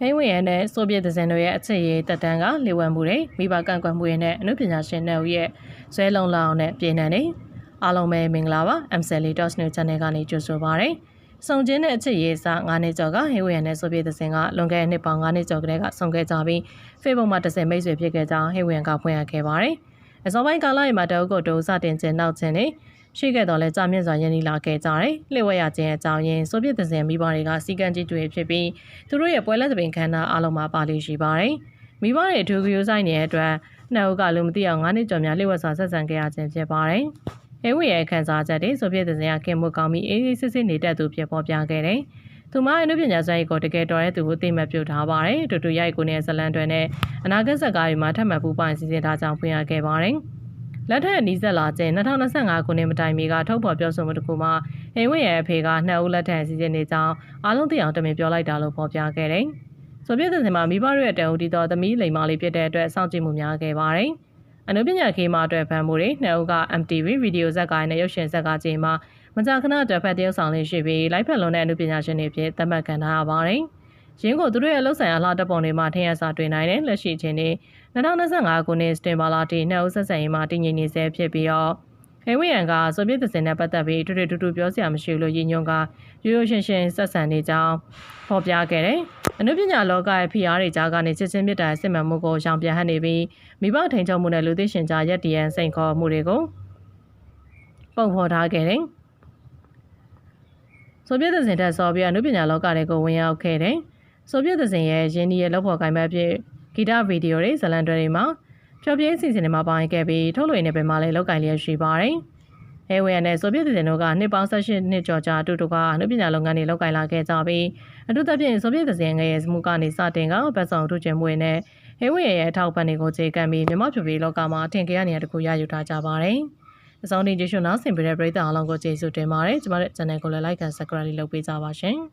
ဟိန်းဝင်ရနဲ့ဆိုဗီယက်ဒဇင်တို့ရဲ့အချစ်ရေးတက်တန်းကလေဝံမှုတွေမိဘကန့်ကွက်မှုတွေနဲ့အမှုပညာရှင်တွေရဲ့ဇွဲလုံးလောင်နဲ့ပြည်နှံနေအားလုံးပဲမင်္ဂလာပါ MCL Toss News Channel ကနေကြိုဆိုပါရစေ။စုံချင်းတဲ့အချစ်ရေးစာ9နှစ်ကျော်ကဟိန်းဝင်ရနဲ့ဆိုဗီယက်ဒဇင်ကလွန်ခဲ့တဲ့နှစ်ပေါင်း9နှစ်ကျော်ကတည်းကဆုံခဲ့ကြပြီး Facebook မှာတစ်စင်မိတ်ဆွေဖြစ်ခဲ့ကြောင်းဟိန်းဝင်ကဖွင့်ရခဲ့ပါတယ်။အစောပိုင်းကာလမှာတအုပ်ကိုတိုးစတင်ခြင်းနောက်ခြင်းနဲ့ ရှိခဲ့တော့လဲကြာမြင့်စွာရင်းနှီးလာခဲ့ကြတယ်။လှည့်ဝဲရခြင်းအကြောင်းရင်းဆိုဗီယက်ဒဇင်မိဘတွေကစီကံကြီးတွေဖြစ်ပြီးသူတို့ရဲ့ပွဲလက်သပင်ခန်းနာအားလုံးမှာပါလိရှိပါတယ်။မိဘတွေအထူးဂရုစိုက်နေတဲ့အတွက်နှစ်ဦးကလူမသိအောင်9နှစ်ကျော်များလှည့်ဝဲစွာဆက်ဆံခဲ့ရခြင်းဖြစ်ပါတယ်။အဲဝေရဲ့ခန်းစားချက်တွေဆိုဗီယက်ဒဇင်ကခင်မှုကောင်းပြီးအေးအေးစစ်စစ်နေတတ်သူဖြစ်ပေါ်ပြခဲ့တယ်။သူမရဲ့အနုပညာစွမ်းရည်ကိုတကယ်တော်တဲ့သူကိုသိမှတ်ပြုထားပါတယ်။တူတူရိုက်ကိုနဲ့ဇလန်တွေနဲ့အနာဂတ်ဇက်ကားတွေမှာထပ်မံပူပိုင်စီစဉ်ထားကြောင်းဖွင့်ရခဲ့ပါတယ်။ လက်ထက်နီးစက်လာခြင်း2025ခုနှစ်မတိုင်မီကထုတ်ဖော်ပြောဆိုမှုတစ်ခုမှာအိမ်ဝင်းရဲ့အဖေကနှစ်ဦးလက်ထက်စီစဉ်နေကြောင်းအားလုံးသိအောင်တမင်ပြောလိုက်တာလို့ဖော်ပြခဲ့တယ်။ဆိုဗီယက်စင်မှာမိဘတို့ရဲ့တန်ဦးတီတော်သမီးလိမ္မာလေးဖြစ်တဲ့အတွက်စောင့်ကြည့်မှုများခဲ့ပါတယ်။အနုပညာခေးမှာအတွက်ဖန်မှုတွေနှစ်ဦးက MTV ဗီဒီယိုဇက်ကားနဲ့ရုပ်ရှင်ဇက်ကားချိန်မှာမကြာခဏအတွက်ဖက်တရုပ်ဆောင်လေးရှိပြီးလိုက်ဖက်လုံးတဲ့အနုပညာရှင်တွေဖြစ်သတ်မှတ်ခံထားရပါတယ်။ ရင်းကိုသူတို့ရဲ့လှုပ်ဆောင်ရလှတဲ့ပုံတွေမှာထင်ရစာတွေ့နိုင်တဲ့လက်ရှိချင်းတွေ2025ခုနှစ်စတင်ဘာလတီနှစ်ဦးဆက်ဆံရေးမှာတည်ငြိမ်နေဆဲဖြစ်ပြီးတော့ဟဲဝီယန်ကဆိုဗီယက်စင်နဲ့ပတ်သက်ပြီးတူတူတူတူပြောစရာမရှိဘူးလို့ရည်ညွှန်းကရိုးရိုးရှင်းရှင်းဆက်ဆံနေကြောင်းဖော်ပြခဲ့တယ်။အနုပညာလောကရဲ့ဖိအားတွေကြားကနေစစ်ချင်းမြစ်တာစစ်မှန်မှုကိုရောင်ပြန်ဟပ်နေပြီးမိဘထိန်ချုပ်မှုနဲ့လူသိရှင်ကြားရက်တည်ရန်စိန်ခေါ်မှုတွေကိုပုံဖော်ထားခဲ့တယ်။ဆိုဗီယက်စင်တက်ဆော်ပြီးအနုပညာလောကတွေကိုဝင်ရောက်ခဲ့တယ်။ ဆိုဗီယက်စင်ရဲ့ရင်းနှီးရဲ့လောက်ဖော်ကိုင်မဲ့ဖြစ်ဂီတဗီဒီယိုတွေဇလန်တွေမှာဖျော်ဖြေအစီအစဉ်တွေမှာပါဝင်ခဲ့ပြီးထုတ်လွှင့်နေပင်မှာလည်းလောက်ကင်လျက်ရှိပါတယ်။အဲဝေယနဲ့ဆိုဗီယက်စင်တို့ကနှစ်ပေါင်း18နှစ်ကျော်ကြာအတူတူကအနုပညာလုပ်ငန်းတွေလောက်ကင်လာခဲ့ကြပြီးအထူးသဖြင့်ဆိုဗီယက်စင်ငယ်ရဲ့စမှုကနေစတင်ကဘတ်ဆောင်ထုကျင်မွေနဲ့ဟဲဝေရဲ့အထောက်ပံ့တွေကိုခြေကပ်ပြီးမြမဖြူပြီးလောကမှာအထင်ကြီးရနေရတခုရယူထားကြပါတယ်။အစောင်းတင်ကျေးဇူးနောက်ဆင်ပေးတဲ့ပရိသတ်အားလုံးကိုကျေးဇူးတင်ပါတယ်။ကျမတို့ channel ကိုလည်း like and subscribe လုပ်ပေးကြပါရှင်။